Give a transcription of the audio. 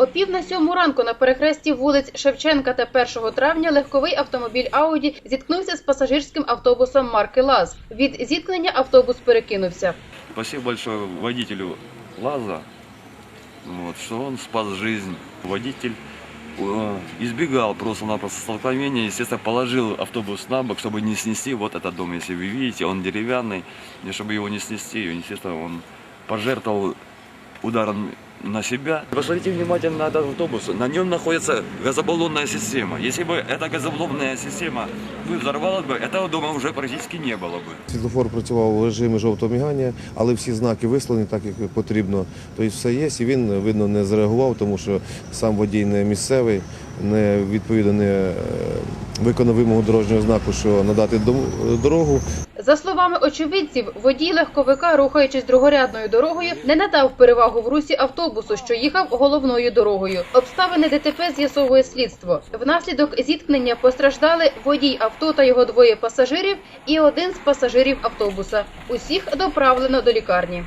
О пів на сьому ранку на перехресті вулиць Шевченка та 1 травня легковий автомобіль Ауді зіткнувся з пасажирським автобусом марки ЛАЗ. Від зіткнення автобус перекинувся. Спасибо большое водителю ЛАЗа, вот, что он спас жизнь. Водитель э, избегал просто-напросто столкновения, естественно, положил автобус на бок, чтобы не снести вот этот дом, если вы видите, он деревянный, и чтобы его не снести, естественно, он пожертвовал ударом на себя. Посмотрите внимательно на этот автобус. На нем находится газобаллонная система. Если бы эта газобаллонная система бы взорвалась бы, этого дома уже практически не было бы. Світлофор працював у режимі жовтого мігання, але всі знаки вислані так, як потрібно. Тобто все є, і він, видно, не зреагував, тому що сам водій не місцевий, не відповідно не е, виконав вимогу дорожнього знаку, що надати дом- дорогу. За словами очевидців, водій легковика, рухаючись другорядною дорогою, не надав перевагу в русі автобусу, що їхав головною дорогою. Обставини ДТП з'ясовує слідство. Внаслідок зіткнення постраждали водій авто та його двоє пасажирів і один з пасажирів автобуса. Усіх доправлено до лікарні.